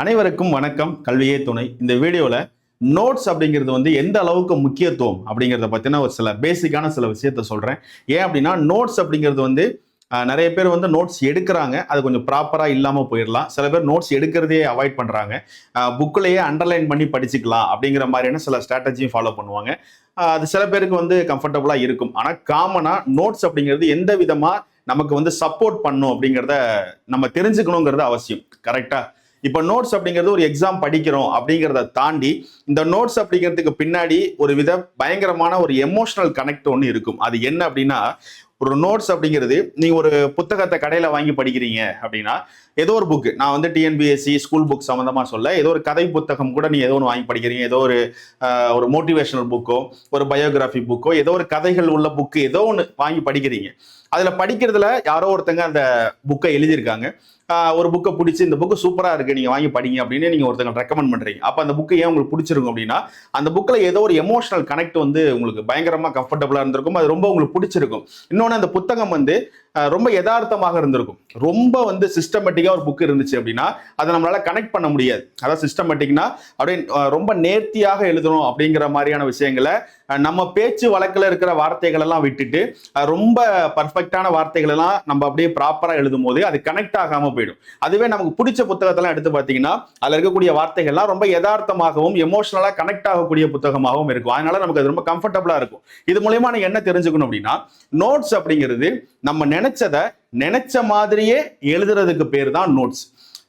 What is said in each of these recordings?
அனைவருக்கும் வணக்கம். கல்வியே துணை. இந்த வீடியோவில் நோட்ஸ் அப்படிங்கிறது வந்து எந்த அளவுக்கு முக்கியத்துவம் அப்படிங்கிறத பற்றின ஒரு சில பேசிக்கான சில விஷயத்த சொல்கிறேன் ஏன் அப்படின்னா நோட்ஸ் அப்படிங்கிறது வந்து நிறைய பேர் வந்து நோட்ஸ் எடுக்கிறாங்க. அது கொஞ்சம் ப்ராப்பராக இல்லாமல் போயிடலாம். சில பேர் நோட்ஸ் எடுக்கிறதையே அவாய்ட் பண்ணுறாங்க புக்கிலேயே அண்டர்லைன் பண்ணி படிச்சுக்கலாம் அப்படிங்கிற மாதிரியான சில ஸ்ட்ராட்டஜியும் ஃபாலோ பண்ணுவாங்க. அது சில பேருக்கு வந்து கம்ஃபர்டபுளாக இருக்கும். ஆனால் காமனாக நோட்ஸ் அப்படிங்கிறது எந்த விதமாக நமக்கு வந்து சப்போர்ட் பண்ணும் அப்படிங்கிறத நம்ம தெரிஞ்சுக்கணுங்கிறது அவசியம். கரெக்டாக இப்போ நோட்ஸ் அப்படிங்கிறது ஒரு எக்ஸாம் படிக்கிறோம் அப்படிங்கிறத தாண்டி இந்த நோட்ஸ் அப்படிங்கிறதுக்கு பின்னாடி ஒரு வித பயங்கரமான ஒரு எமோஷனல் கனெக்ட் ஒன்று இருக்கும். அது என்ன அப்படின்னா ஒரு நோட்ஸ் அப்படிங்கிறது நீங்கள் ஒரு புத்தகத்தை கடையில் வாங்கி படிக்கிறீங்க அப்படின்னா ஏதோ ஒரு புக்கு நான் வந்து டிஎன்பிஎஸ்சி ஸ்கூல் புக் சம்மந்தமாக சொல்ல ஏதோ ஒரு கதை புத்தகம் கூட நீ ஏதோ ஒன்று வாங்கி படிக்கிறீங்க ஏதோ ஒரு ஒரு மோட்டிவேஷனல் புக்கோ ஒரு பயோகிராஃபி புக்கோ ஏதோ ஒரு கதைகள் உள்ள புக்கு ஏதோ ஒன்று வாங்கி படிக்கிறீங்க. அதில் படிக்கிறதுல யாரோ ஒருத்தங்க அந்த புக்கை எழுதியிருக்காங்க. ஒரு புக்கை பிடிச்சி இந்த புக்கு சூப்பரா இருக்கு நீங்க வாங்கி படிங்க அப்படின்னு நீங்க ஒருத்தங்க ரெக்கமெண்ட் பண்றீங்க. அப்போ அந்த புக்கு ஏன் உங்களுக்கு பிடிச்சிருக்கும் அப்படின்னா அந்த புக்கில் ஏதோ ஒரு எமோஷனல் கனெக்ட் வந்து உங்களுக்கு பயங்கரமா கம்ஃபர்டபுளா இருந்திருக்கும். அது ரொம்ப உங்களுக்கு பிடிச்சிருக்கும். இன்னொன்று அந்த புத்தகம் வந்து ரொம்ப யதார்த்தமாக இருந்திருக்கும். ரொம்ப வந்து சிஸ்டமேட்டிக்காக ஒரு புக் இருந்துச்சு அப்படின்னா அதை நம்மளால கனெக்ட் பண்ண முடியாது. அதாவது சிஸ்டமேட்டிக்னா அப்படியே ரொம்ப நேர்த்தியாக எழுதணும் அப்படிங்கிற மாதிரியான விஷயங்களை நம்ம பேச்சு வழக்கில் இருக்கிற வார்த்தைகள் எல்லாம் விட்டுட்டு ரொம்ப பர்ஃபெக்டான வார்த்தைகள் எல்லாம் நம்ம அப்படியே ப்ராப்பராக எழுதும் போது அது கனெக்ட் ஆகாம போயிடும். அதுவே நமக்கு பிடிச்ச புத்தகத்தெல்லாம் எடுத்து பார்த்தீங்கன்னா அதில் இருக்கக்கூடிய வார்த்தைகள்லாம் ரொம்ப யதார்த்தமாகவும் எமோஷனலாக கனெக்ட் ஆகக்கூடிய புத்தகமாகவும் இருக்கும். அதனால நமக்கு அது ரொம்ப கம்ஃபர்டபுளாக இருக்கும். இது மூலயமா நான் என்ன தெரிஞ்சுக்கணும் அப்படின்னா நோட்ஸ் அப்படிங்கிறது நம்ம நினைச்சதை நினைச்ச மாதிரியே எழுதுறதுக்கு பேர் தான் நோட்ஸ்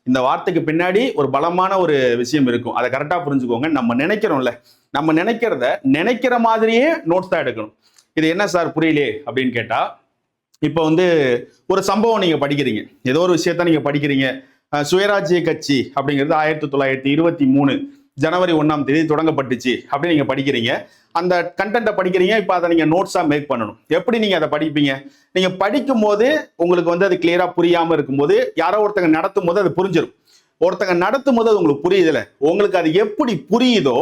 இந்த வார்த்தைக்கு பின்னாடி ஒரு பலமான ஒரு விஷயம் இருக்கும். அதை கரெக்டாக புரிஞ்சுக்கோங்க. நம்ம நினைக்கிறோம்ல. நம்ம நினைக்கிறத நினைக்கிற மாதிரியே நோட்ஸ் தான் எடுக்கணும். இது என்ன சார் புரியலையே அப்படின்னு கேட்டால் இப்போ வந்து ஒரு சம்பவம் நீங்கள் படிக்கிறீங்க. ஏதோ ஒரு விஷயத்த நீங்கள் படிக்கிறீங்க. சுயராஜ்ய கட்சி அப்படிங்கிறது ஆயிரத்தி தொள்ளாயிரத்தி இருபத்தி மூணு ஜனவரி ஒன்றாம் தேதி தொடங்கப்பட்டுச்சு அப்படின்னு நீங்கள் படிக்கிறீங்க. அந்த கண்டென்ட்டை படிக்கிறீங்க இப்போ அதை நீங்கள் நோட்ஸாக மேக் பண்ணணும். எப்படி நீங்கள் அதை படிப்பீங்க? நீங்கள் படிக்கும் போது உங்களுக்கு வந்து அது கிளியராக புரியாமல் இருக்கும்போது யாரோ ஒருத்தங்க நடத்தும் போது அது புரிஞ்சிடும் ஒருத்தங்க நடத்தும் போது அது உங்களுக்கு புரியுதுல உங்களுக்கு அது எப்படி புரியுதோ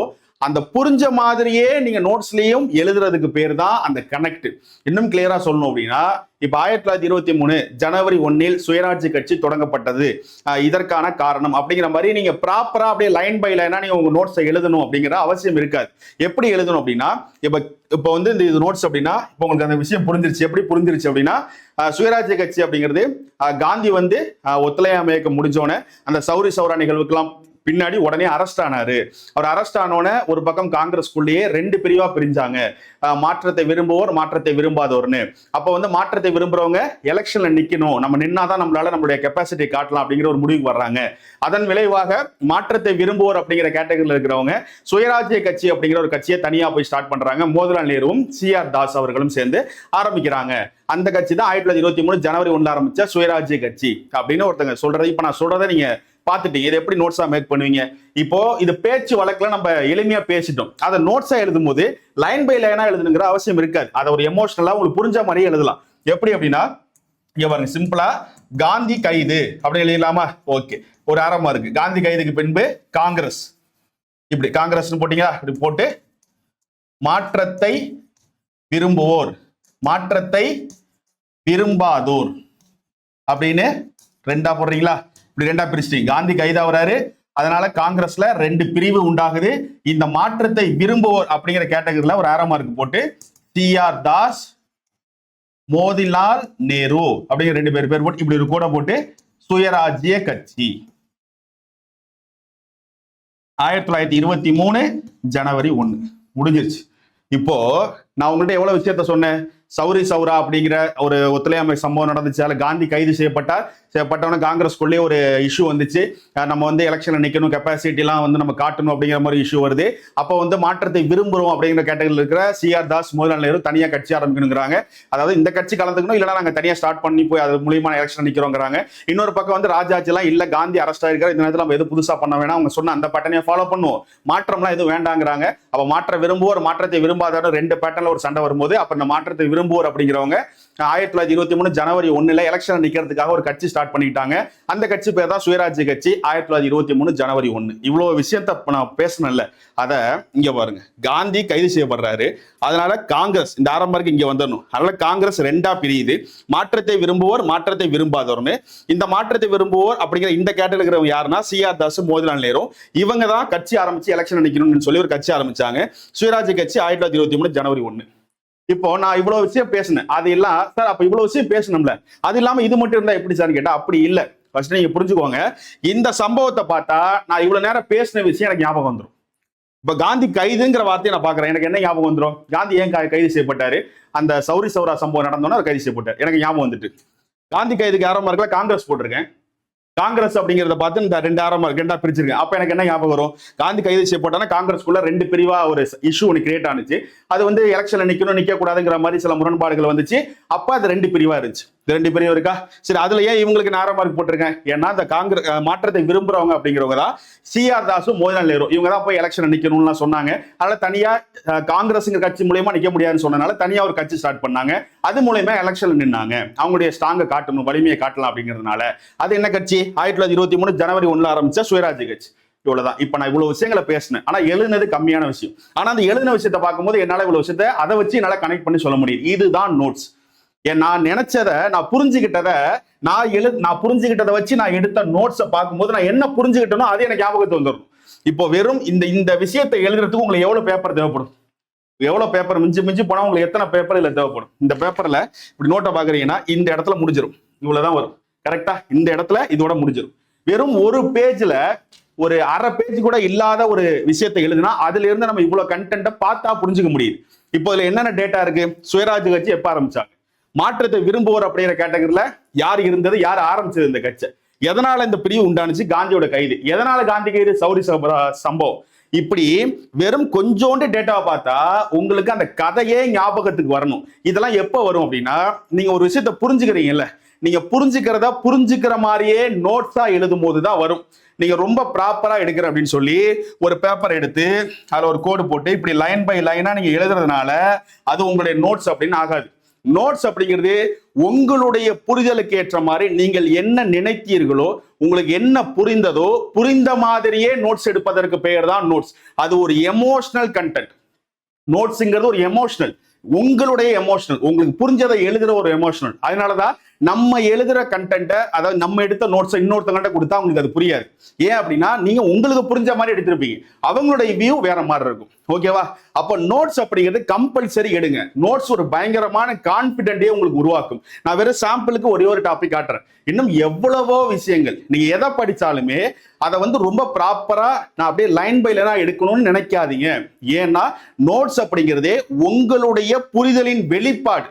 அந்த புரிஞ்ச மாதிரியே நீங்க நோட்ஸ்லயும் எழுதுறதுக்கு பேர் தான் அந்த கனெக்ட் இன்னும் கிளியரா சொல்லணும் அப்படின்னா இப்ப ஆயிரத்தி தொள்ளாயிரத்தி இருபத்தி மூணு ஜனவரி ஒன்னில் சுயராட்சி கட்சி தொடங்கப்பட்டது. இதற்கான காரணம் அப்படிங்கிற மாதிரி நீங்க ப்ராப்பரா அப்படியே லைன் பை லைனா நீங்க உங்க நோட்ஸை எழுதணும் அப்படிங்கிற அவசியம் இருக்காது. எப்படி எழுதணும் அப்படின்னா இப்ப இப்போ வந்து இந்த இது நோட்ஸ் அப்படின்னா இப்போ உங்களுக்கு அந்த விஷயம் புரிஞ்சிருச்சு. எப்படி புரிஞ்சிருச்சு அப்படின்னா சுயராஜ்ய கட்சி அப்படிங்கிறது காந்தி வந்து ஒத்துழையாமையக்க ஒத்துழையாமை இயக்கம் முடிஞ்சோடனே அந்த சௌரி சௌரா நிகழ்வுக்கெல்லாம் பின்னாடி உடனே அரெஸ்ட் ஆனாரு. அவர் அரெஸ்ட் ஆனோடனே ஒரு பக்கம் காங்கிரஸ்குள்ளேயே ரெண்டு பிரிவா பிரிஞ்சாங்க. மாற்றத்தை விரும்புவோர் மாற்றத்தை விரும்பாதோர்னு. அப்போ வந்து மாற்றத்தை விரும்புறவங்க எலெக்ஷன்ல நிக்கணும். நம்ம நின்னாதான் நம்மளால நம்மளுடைய கெப்பாசிட்டி காட்டலாம் அப்படிங்கிற ஒரு முடிவுக்கு வர்றாங்க. அதன் விளைவாக மாற்றத்தை விரும்புவோர் அப்படிங்கிற கேட்டகரியில் இருக்கிறவங்க சுயராஜ்ய கட்சி அப்படிங்கிற ஒரு கட்சியை தனியா போய் ஸ்டார்ட் பண்றாங்க. மோதிலால் நேருவும் சி ஆர் தாஸ் அவர்களும் சேர்ந்து ஆரம்பிக்கிறாங்க. அந்த கட்சி தான் ஆயிரத்தி தொள்ளாயிரத்தி இருபத்தி மூணு ஜனவரி ஒன்று ஆரம்பிச்ச சுயராஜ்ய கட்சி அப்படின்னு ஒருத்தங்க சொல்றது இப்ப நான் சொல்றதை நீங்க பார்த்துட்டீங்க இதை எப்படி நோட்ஸாக மேக் பண்ணுவீங்க? இப்போ இது பேச்சு வழக்கில் நம்ம எளிமையாக பேசிட்டோம். அதை நோட்ஸாக எழுதும் போது லைன் பை லைனாக எழுதணுங்கிற அவசியம் இருக்காது. அதை ஒரு எமோஷனலாக உங்களுக்கு புரிஞ்ச மாதிரியே எழுதலாம். எப்படி அப்படின்னா இங்கே பாருங்க சிம்பிளா காந்தி கைது. அப்படி எழுதலாமா ஓகே ஒரு அறமா இருக்கு. காந்தி கைதுக்கு பின்பு காங்கிரஸ். இப்படி காங்கிரஸ்னு போட்டீங்களா? இப்படி போட்டு மாற்றத்தை விரும்புவோர். மாற்றத்தை விரும்பாதோர். அப்படின்னு ரெண்டா போடுறீங்களா? இப்படி ரெண்டா பிரிச்சிட்டீங்க. காந்தி கைதாகிறாரு அதனால காங்கிரஸ்ல ரெண்டு பிரிவு உண்டாகுது. இந்த மாற்றத்தை விரும்புவோர் அப்படிங்கிற கேட்டகரியில ஒரு ஆரோ மார்க் போட்டு டி ஆர் தாஸ் மோதிலால் நேரு அப்படிங்கிற ரெண்டு பேர் பேர் போட்டு இப்படி ஒரு கூட போட்டு சுயராஜ்ய கட்சி. ஆயிரத்தி தொள்ளாயிரத்தி இருபத்தி மூணு ஜனவரி ஒண்ணு முடிஞ்சிருச்சு. இப்போ நான் உங்கள்கிட்ட எவ்வளவு விஷயத்த சொன்னேன்? சௌரி சௌரா அப்படிங்கிற ஒரு ஒத்துழையாமை சம்பவம் நடந்துச்சு. அதில் காந்தி கைது செய்யப்பட்டார். செய்யப்பட்டவன காங்கிரஸ்குள்ளே ஒரு இஷ்யூ வந்துச்சு. நம்ம வந்து எலெக்ஷனில் நிற்கணும் கெப்பாசிட்டிலாம் வந்து நம்ம காட்டணும் அப்படிங்கிற மாதிரி இஷ்யூ வருது. அப்போ வந்து மாற்றத்தை விரும்புகிறோம் அப்படிங்கிற கேட்டகரியில் இருக்கிற சிஆர் தாஸ் மோதிலால் நேரு தனியாக கட்சி ஆரம்பிக்கணுங்கிறாங்க. அதாவது இந்த கட்சி கலந்துக்கணும் இல்லைனா நாங்கள் தனியாக ஸ்டார்ட் பண்ணி போய் அது மூலியமான எலெக்ஷன் நிற்கிறோங்கிறாங்க இன்னொரு பக்கம் வந்து ராஜாஜிலாம் இல்லை காந்தி அரெஸ்ட் ஆயிருக்காரு. இந்த நேரத்தில் நம்ம எதுவும் புதுசாக பண்ண வேணாம். அவங்க சொன்ன அந்த பேட்டர்னையை ஃபாலோ பண்ணுவோம். மாற்றம்லாம் எதுவும் வேண்டாங்கிறாங்க. அப்போ மாற்ற விரும்புவோர் மாற்றத்தை விரும்பாதவர் ரெண்டு பேட்டர்ல ஒரு சண்டை வரும்போது அப்போ இந்த மாற்றத்தை விரும்புவோர் அப்படிங்கிறவங்க ஆயிரத்தி தொள்ளாயிரத்தி இருபத்தி மூணு ஜனவரி ஒன்றில் எலெக்ஷன் நிற்கிறதுக்காக ஒரு கட்சி ஸ்டார்ட் பண்ணிட்டாங்க. அந்த கட்சி பேர் தான் சுயராஜ்ய கட்சி. ஆயிரத்தி தொள்ளாயிரத்தி இருபத்தி மூணு ஜனவரி ஒன்று இவ்வளவு விஷயத்த நான் பேசணும்ல அத இங்க பாருங்க. காந்தி கைது செய்யப்படுறாரு. அதனால காங்கிரஸ் இந்த ஆரம்பருக்கு இங்க வந்துடணும். அதனால காங்கிரஸ் ரெண்டா பிரியுது. மாற்றத்தை விரும்புவோர் மாற்றத்தை விரும்பாதவர்னு. இந்த மாற்றத்தை விரும்புவோர் அப்படிங்கிற இந்த கேட்டல் இருக்கிறவங்க யாருன்னா சிஆர் தாஸ் மோதிலால் நேரு. இவங்க தான் கட்சி ஆரம்பிச்சு எலெக்ஷன் நினைக்கணும்னு சொல்லி ஒரு கட்சி ஆரம்பிச்சாங்க. சுயராஜ்ய கட்சி ஆயிரத்தி தொள்ளாயிரத்தி இருபத்தி மூணு ஜனவரி ஒன்று இப்போ நான் இவ்வளவு விஷயம் பேசினேன். அது எல்லாம் சார் அப்ப இவ்வளவு விஷயம் பேசணும்ல அது இல்லாம இது மட்டும் இருந்தா எப்படி சார் கேட்டா அப்படி இல்ல. ஃபர்ஸ்ட் நீங்க புரிஞ்சுக்கோங்க. இந்த சம்பவத்தை பார்த்தா நான் இவ்வளவு நேரம் பேசின விஷயம் எனக்கு ஞாபகம் வந்துடும் இப்ப காந்தி கைதுங்கிற வார்த்தையை நான் பாக்குறேன். எனக்கு என்ன ஞாபகம் வந்துடும் காந்தி ஏன் கைது செய்யப்பட்டாரு? அந்த சௌரி சௌரா சம்பவம் நடந்தோன்னா அவர் கைது செய்யப்பட்டார். எனக்கு ஞாபகம் வந்துட்டு. காந்தி கைதுக்கு ஆரம்ப இருக்கல காங்கிரஸ் போட்டிருக்கேன். காங்கிரஸ் அப்படிங்கிறத பார்த்து இந்த ரெண்டு ஆரம்ப ரெண்டா பிரிச்சிருக்கேன் அப்ப எனக்கு என்ன ஞாபகம் வரும்? காந்தி கைது செய்யப்பட்டானா காங்கிரஸ்குள்ள ரெண்டு பிரிவா ஒரு இஷ்யூ ஒன்று கிரியேட் ஆனிச்சு. அது வந்து எலெக்ஷன்ல நிக்கணும் நிக்க கூடாதுங்கிற மாதிரி சில முரண்பாடுகள் வந்துச்சு. அப்ப அது ரெண்டு பிரிவா இருந்துச்சு. இது ரெண்டு பேரும் இருக்கா? சரி அதுல ஏன் இவங்களுக்கு நேர மார்க் போட்டிருக்கேன்? ஏன்னா இந்த காங்கிரஸ் மாற்றத்தை விரும்புறவங்க அப்படிங்கிறவங்க தான் சிஆர் தாஸும் மோதிலால் நேரு. இவங்க தான் போய் எலெக்ஷன் நிக்கணும்னு சொன்னாங்க. அதனால தனியா காங்கிரஸ்ங்கிற கட்சி மூலியமா நிக்க முடியாதுன்னு சொன்னனால தனியா ஒரு கட்சி ஸ்டார்ட் பண்ணாங்க. அது மூலயமா எலெக்ஷன்ல நின்னாங்க. அவங்களுடைய ஸ்ட்ராங்கை காட்டணும் வலிமையை காட்டலாம் அப்படிங்கிறதுனால. அது என்ன கட்சி? ஆயிரத்தி தொள்ளாயிரத்தி இருபத்தி மூணு ஜனவரி ஒண்ணுல ஆரம்பிச்ச சுயராஜ் கட்சி. இவ்வளவுதான். இப்ப நான் இவ்வளவு விஷயங்களை பேசினேன். ஆனா எழுதுனது கம்மியான விஷயம். ஆனா அந்த எழுதின விஷயத்தை பார்க்கும்போது என்னால இவ்வளவு விஷயத்த அதை வச்சு என்னால கனெக்ட் பண்ணி சொல்ல முடியும். இதுதான் நோட்ஸ் நான் நினைச்சத நான் புரிஞ்சுக்கிட்டத நான் எழு நான் புரிஞ்சுக்கிட்டதை வச்சு நான் எடுத்த நோட்ஸை பார்க்கும்போது நான் என்ன புரிஞ்சுக்கிட்டனோ அது எனக்கு ஞாபகத்து வந்துடும் இப்போ வெறும் இந்த இந்த விஷயத்தை எழுதுறதுக்கு உங்களுக்கு எவ்வளவு பேப்பர் தேவைப்படும்? எவ்வளவு பேப்பர் மிஞ்சி மிஞ்சி போனா உங்களுக்கு எத்தனை பேப்பர் இல்ல தேவைப்படும்? இந்த பேப்பர்ல இப்படி நோட்டை பாக்குறீங்கன்னா இந்த இடத்துல முடிஞ்சிடும் இவ்வளவுதான் வரும். கரெக்டா இந்த இடத்துல இதோட முடிஞ்சிடும் வெறும் ஒரு பேஜ்ல ஒரு அரை பேஜ் கூட இல்லாத ஒரு விஷயத்தை எழுதுனா அதுல இருந்து நம்ம இவ்வளவு கண்டென்ட்டை பார்த்தா புரிஞ்சுக்க முடியுது. இப்போ இதுல என்னென்ன டேட்டா இருக்கு? சுயராஜ் கட்சி எப்ப ஆரம்பிச்சாங்க? மாற்றத்தை விரும்புவோர் அப்படிங்கிற கேட்டகரியில யார் இருந்தது யார் ஆரம்பிச்சது இந்த கட்சி? எதனால இந்த பிரிவு உண்டானுச்சு? காந்தியோட கைது. எதனால காந்தி கைது? சௌரி சம்பவம். இப்படி வெறும் கொஞ்சோண்டு டேட்டாவை பார்த்தா உங்களுக்கு அந்த கதையே ஞாபகத்துக்கு வரணும். இதெல்லாம் எப்போ வரும் அப்படின்னா நீங்க ஒரு விஷயத்த புரிஞ்சுக்கிறீங்கல்ல? நீங்க புரிஞ்சுக்கிறத புரிஞ்சுக்கிற மாதிரியே நோட்ஸா எழுதும் போது தான் வரும். நீங்க ரொம்ப ப்ராப்பரா எடுக்கிற அப்படின்னு சொல்லி ஒரு பேப்பர் எடுத்து அதுல ஒரு கோடு போட்டு இப்படி லைன் பை லைனா நீங்க எழுதுறதுனால அது உங்களுடைய நோட்ஸ் அப்படின்னு ஆகாது. நோட்ஸ் அப்படிங்கிறது உங்களுடைய புரிதலுக்கு ஏற்ற மாதிரி நீங்கள் என்ன நினைத்தீர்களோ உங்களுக்கு என்ன புரிந்ததோ புரிந்த மாதிரியே நோட்ஸ் எடுப்பதற்கு பெயர் தான் நோட்ஸ் அது ஒரு எமோஷனல் கண்டென்ட் நோட்ஸுங்கிறது ஒரு எமோஷனல் உங்களுடைய எமோஷனல் உங்களுக்கு புரிஞ்சதை எழுதுற ஒரு எமோஷனல் அதனாலதான் நம்ம எழுதுற கண்டென்ட்டை அதாவது நம்ம எடுத்த நோட்ஸை இன்னொருத்தங்கிட்ட கொடுத்தா உங்களுக்கு அது புரியாது. ஏன் அப்படின்னா நீங்க உங்களுக்கு புரிஞ்ச மாதிரி எடுத்திருப்பீங்க. அவங்களுடைய வியூ வேற மாதிரி இருக்கும். ஓகேவா அப்போ நோட்ஸ் அப்படிங்கிறது கம்பல்சரி எடுங்க. நோட்ஸ் ஒரு பயங்கரமான கான்பிடென்ட்டே உங்களுக்கு உருவாக்கும். நான் வெறும் சாம்பிளுக்கு ஒரே ஒரு டாபிக் காட்டுறேன். இன்னும் எவ்வளவோ விஷயங்கள். நீங்க எதை படிச்சாலுமே அதை வந்து ரொம்ப ப்ராப்பரா நான் அப்படியே லைன் பை லைனா எடுக்கணும்னு நினைக்காதீங்க. ஏன்னா நோட்ஸ் அப்படிங்கிறதே உங்களுடைய புரிதலின் வெளிப்பாடு.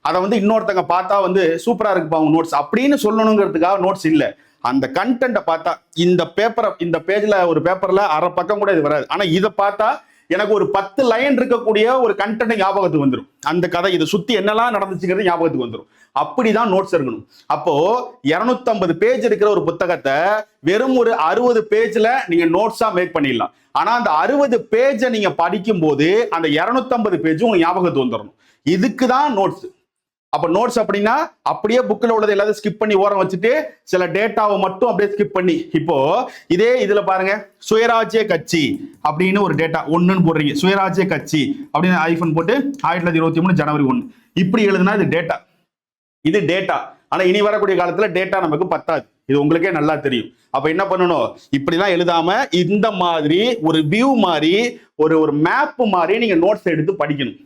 அதை வந்து இன்னொருத்தங்க பார்த்தா வந்து சூப்பரா இருக்குப்பா அவங்க நோட்ஸ் அப்படின்னு சொல்லணுங்கிறதுக்காக நோட்ஸ் இல்ல. அந்த கண்டென்ட்டை பார்த்தா இந்த பேப்பரை இந்த பேஜில் ஒரு பேப்பரில் அரை பக்கம் கூட இது வராது. ஆனால் இதை பார்த்தா எனக்கு ஒரு பத்து லைன் இருக்கக்கூடிய ஒரு கண்டென்ட் ஞாபகத்துக்கு வந்துடும் அந்த கதை இதை சுத்தி என்னெல்லாம் நடந்துச்சுங்கிறது ஞாபகத்துக்கு வந்துடும் அப்படிதான் நோட்ஸ் இருக்கணும் அப்போ 250 பேஜ் இருக்கிற ஒரு புத்தகத்தை வெறும் ஒரு அறுபது பேஜ்ல நீங்க நோட்ஸா மேக் பண்ணிடலாம். ஆனா அந்த அறுபது பேஜை நீங்க படிக்கும் போது அந்த 250 பேஜும் ஞாபகத்துக்கு வந்துடணும் இதுக்கு தான் நோட்ஸ் அப்ப நோட்ஸ் அப்படின்னா அப்படியே புக்கில் உள்ளது எல்லாத்தையும் ஸ்கிப் பண்ணி ஓரம் வச்சுட்டு சில டேட்டாவை மட்டும் அப்படியே ஸ்கிப் பண்ணி இப்போ இதே இதுல பாருங்க சுயராஜ்ய கட்சி அப்படின்னு ஒரு டேட்டா ஒண்ணுன்னு போடுறீங்க. சுயராஜ்ய கட்சி அப்படின்னு ஐஃபோன் போட்டு ஆயிரத்தி தொள்ளாயிரத்தி இருபத்தி மூணு ஜனவரி ஒன்று இப்படி எழுதுனா இது டேட்டா இது டேட்டா ஆனா இனி வரக்கூடிய காலத்துல டேட்டா நமக்கு பத்தாது. இது உங்களுக்கே நல்லா தெரியும். அப்ப என்ன பண்ணணும்? இப்படிலாம் எழுதாம இந்த மாதிரி ஒரு வியூ மாதிரி ஒரு ஒரு மேப் மாதிரி நீங்க நோட்ஸ் எடுத்து படிக்கணும்.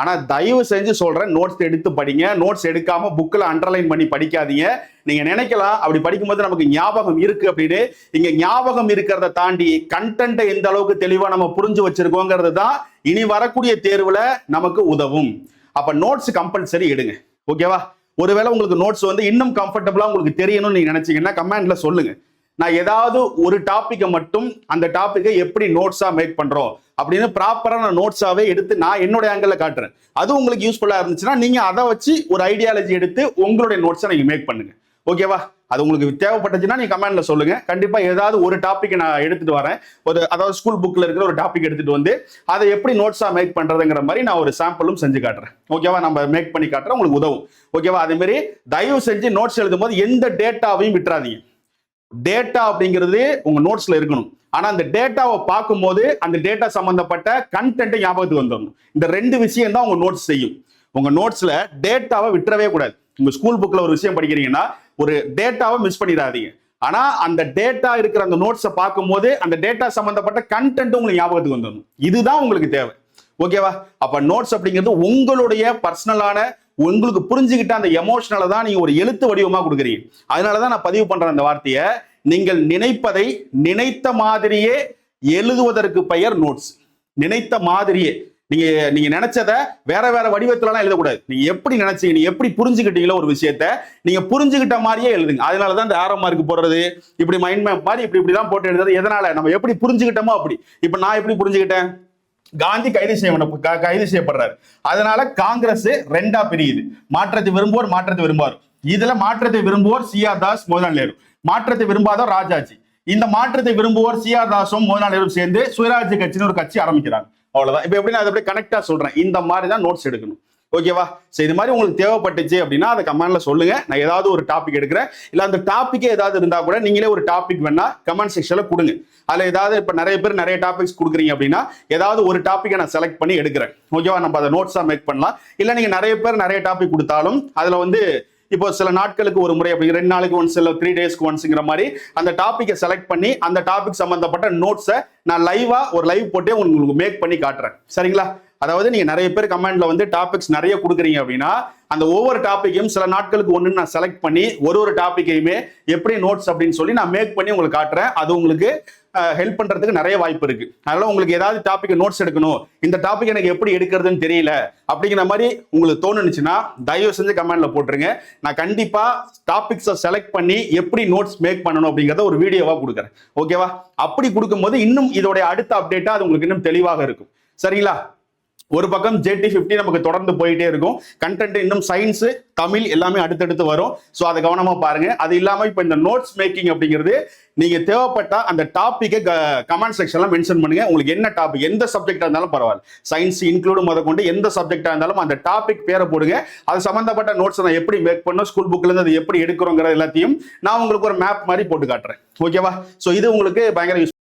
ஆனால் தயவு செஞ்சு சொல்கிறேன் நோட்ஸ் எடுத்து படிங்க. நோட்ஸ் எடுக்காமல் புக்கில் அண்டர்லைன் பண்ணி படிக்காதீங்க. நீங்கள் நினைக்கலாம் அப்படி படிக்கும்போது நமக்கு ஞாபகம் இருக்குது அப்படின்னு. இங்கே ஞாபகம் இருக்கிறத தாண்டி கண்டென்ட்டை எந்த அளவுக்கு தெளிவாக நம்ம புரிஞ்சு வச்சுருக்கோங்கிறது தான் இனி வரக்கூடிய தேர்வில் நமக்கு உதவும். அப்போ நோட்ஸ் கம்பல்சரி எடுங்க. ஓகேவா ஒருவேளை உங்களுக்கு நோட்ஸ் வந்து இன்னும் கம்ஃபர்டபுளாக உங்களுக்கு தெரியணும்னு நீங்கள் நினச்சிங்கன்னா கமெண்டில் சொல்லுங்கள் நான் ஏதாவது ஒரு டாப்பிக்கை மட்டும் அந்த டாப்பிக்கை எப்படி நோட்ஸாக மேக் பண்ணுறோம் அப்படின்னு ப்ராப்பரான நோட்ஸாகவே எடுத்து நான் என்னுடைய ஆங்கிளில் காட்டுறேன். அது உங்களுக்கு யூஸ்ஃபுல்லாக இருந்துச்சுன்னா நீங்கள் அதை வச்சு ஒரு ஐடியாலஜி எடுத்து உங்களுடைய நோட்ஸை நீங்கள் மேக் பண்ணுங்கள் ஓகேவா அது உங்களுக்கு தேவைப்பட்டுச்சுன்னா நீங்கள் கமெண்டில் சொல்லுங்கள் கண்டிப்பாக ஏதாவது ஒரு டாப்பிக்கை நான் எடுத்துகிட்டு வரேன். ஒரு அதாவது ஸ்கூல் புக்கில் இருக்கிற ஒரு டாபிக் எடுத்துகிட்டு வந்து அதை எப்படி நோட்ஸாக மேக் பண்ணுறதுங்கிற மாதிரி நான் ஒரு சாம்பிளும் செஞ்சு காட்டுறேன். ஓகேவா நம்ம மேக் பண்ணி காட்டுறேன் உங்களுக்கு உதவும். ஓகேவா அதேமாரி தயவு செஞ்சு நோட்ஸ் எழுதும் போது எந்த டேட்டாவையும் விட்டுறாதீங்க. டேட்டா அப்படிங்கிறது உங்க நோட்ஸ்ல இருக்கணும். ஆனா அந்த டேட்டாவை பார்க்கும்போது அந்த டேட்டா சம்பந்தப்பட்ட கண்டென்ட்டை ஞாபகத்துக்கு வந்துடணும். இந்த ரெண்டு விஷயம் தான் உங்க நோட்ஸ் செய்யும். உங்க நோட்ஸ்ல டேட்டாவை விட்டுறவே கூடாது. உங்க ஸ்கூல் புக்ல ஒரு விஷயம் படிக்கிறீங்கன்னா ஒரு டேட்டாவை மிஸ் பண்ணிடாதீங்க. ஆனா அந்த டேட்டா இருக்கிற அந்த நோட்ஸை பார்க்கும்போது அந்த டேட்டா சம்பந்தப்பட்ட கண்டென்ட் உங்களுக்கு ஞாபகத்துக்கு வந்துடணும். இதுதான் உங்களுக்கு தேவை. ஓகேவா அப்ப நோட்ஸ் அப்படிங்கிறது உங்களுடைய பர்சனலான உங்களுக்கு புரிஞ்சுக்கிட்ட அந்த எமோஷனலை தான் நீங்க ஒரு எழுத்து வடிவமா கொடுக்குறீங்க. அதனால தான் நான் பதிவு பண்றேன் அந்த வார்த்தையை. நீங்கள் நினைப்பதை நினைத்த மாதிரியே எழுதுவதற்கு பெயர் நோட்ஸ் நினைத்த மாதிரியே. நீங்க நீங்க நினைச்சத வேற வேற வடிவத்துலலாம் எழுதக்கூடாது. நீங்க எப்படி நினைச்சீங்க நீங்க எப்படி புரிஞ்சுக்கிட்டீங்களோ ஒரு விஷயத்த நீங்க புரிஞ்சுக்கிட்ட மாதிரியே எழுதுங்க. அதனால தான் இந்த ஆரோ மார்க் போடுறது இப்படி மைண்ட் மேப் மாதிரி இப்படி இப்படி தான் போட்டு எழுதுறது. எதனால? நம்ம எப்படி புரிஞ்சுக்கிட்டோமோ அப்படி. இப்போ நான் எப்படி புரிஞ்சுக்கிட்டேன் காந்தி கைது செய்ய கைது செய்யப்படுறாரு. அதனால காங்கிரஸ் ரெண்டா பிரியுது. மாற்றத்தை விரும்புவோர் மாற்றத்தை விரும்புவார். இதுல மாற்றத்தை விரும்புவோர் சிஆர் தாஸ் மோதிலால் நேரு. மாற்றத்தை விரும்பாதோர் ராஜாஜி. இந்த மாற்றத்தை விரும்புவோர் சிஆர் தாஸும் மோதிலால் நேரும் சேர்ந்து சுயராஜ்ய கட்சின்னு ஒரு கட்சி ஆரம்பிக்கிறாங்க. அவ்வளவுதான். இப்ப எப்படி நான் அதை அப்படியே கனெக்டா சொல்றேன். இந்த மாதிரி தான் நோட்ஸ் எடுக்கணும். ஓகேவா சரி இது மாதிரி உங்களுக்கு தேவைப்பட்டுச்சு அப்படின்னா அதை கமெண்ட்ல சொல்லுங்க. நான் ஏதாவது ஒரு டாபிக் எடுக்கிறேன். இல்லை அந்த டாப்பிக்கே ஏதாவது இருந்தா கூட நீங்களே ஒரு டாபிக் வேணா கமெண்ட் செக்ஷன்ல கொடுங்க. அதில் ஏதாவது இப்போ நிறைய பேர் நிறைய டாபிக்ஸ் கொடுக்குறீங்க அப்படின்னா ஏதாவது ஒரு டாப்பிக்கை நான் செலக்ட் பண்ணி எடுக்கிறேன். ஓகேவா நம்ம அதை நோட்ஸாக மேக் பண்ணலாம். இல்லை நீங்கள் நிறைய பேர் நிறைய டாபிக் கொடுத்தாலும் அதில் வந்து இப்போ சில நாட்களுக்கு ஒரு முறை அப்படி ரெண்டு நாளைக்கு ஒன்ஸ் இல்லை த்ரீ டேஸ்க்கு ஒன்ஸுங்கிற மாதிரி அந்த டாப்பிக்கை செலக்ட் பண்ணி அந்த டாபிக் சம்மந்தப்பட்ட நோட்ஸை நான் லைவாக ஒரு லைவ் போட்டே உங்களுக்கு மேக் பண்ணி காட்டுறேன். சரிங்களா? அதாவது நீங்க நிறைய பேர் கமெண்ட்ல வந்து டாபிக்ஸ் நிறைய கொடுக்குறீங்க அப்படின்னா அந்த ஒவ்வொரு டாப்பிக்கையும் சில நாட்களுக்கு ஒன்று நான் செலக்ட் பண்ணி ஒரு ஒரு டாப்பிக்கையுமே எப்படி நோட்ஸ் அப்படின்னு சொல்லி நான் மேக் பண்ணி உங்களுக்கு காட்டுறேன். அது உங்களுக்கு ஹெல்ப் பண்றதுக்கு நிறைய வாய்ப்பு இருக்கு. அதனால உங்களுக்கு ஏதாவது டாபிக் நோட்ஸ் எடுக்கணும். இந்த டாபிக் எனக்கு எப்படி எடுக்கிறதுன்னு தெரியல அப்படிங்கிற மாதிரி உங்களுக்கு தோணுச்சுன்னா தயவு செஞ்சு கமெண்ட்ல போட்டுருங்க. நான் கண்டிப்பா டாபிக்ஸை செலக்ட் பண்ணி எப்படி நோட்ஸ் மேக் பண்ணணும் அப்படிங்கறத ஒரு வீடியோவா கொடுக்குறேன். ஓகேவா அப்படி கொடுக்கும்போது இன்னும் இதோடைய அடுத்த அப்டேட்டா அது உங்களுக்கு இன்னும் தெளிவாக இருக்கும். சரிங்களா? ஒரு பக்கம் ஜேடி ஃபிஃப்டி நமக்கு தொடர்ந்து போயிட்டே இருக்கும். கண்டென்ட் இன்னும் சயின்ஸ் தமிழ் எல்லாமே அடுத்தடுத்து வரும். ஸோ அதை கவனமா பாருங்க. அது இல்லாம இப்போ இந்த நோட்ஸ் மேக்கிங் அப்படிங்கிறது நீங்க தேவைப்பட்டா அந்த டாப்பிக்கை கமெண்ட் செக்ஷன்ல மென்ஷன் பண்ணுங்க. உங்களுக்கு என்ன டாபிக் எந்த சப்ஜெக்டா இருந்தாலும் பரவாயில்ல. சயின்ஸ் இன்க்ளூடு முத கொண்டு எந்த சப்ஜெக்டா இருந்தாலும் அந்த டாபிக் பேரை போடுங்க. அது சம்பந்தப்பட்ட நோட்ஸ் நான் எப்படி மேக் பண்ணோம் ஸ்கூல் புக்ல இருந்து அது எப்படி எடுக்கிறோங்கிற எல்லாத்தையும் நான் உங்களுக்கு ஒரு மேப் மாதிரி போட்டு காட்டுறேன். ஓகேவா ஸோ இது உங்களுக்கு பயங்கர யூஸ்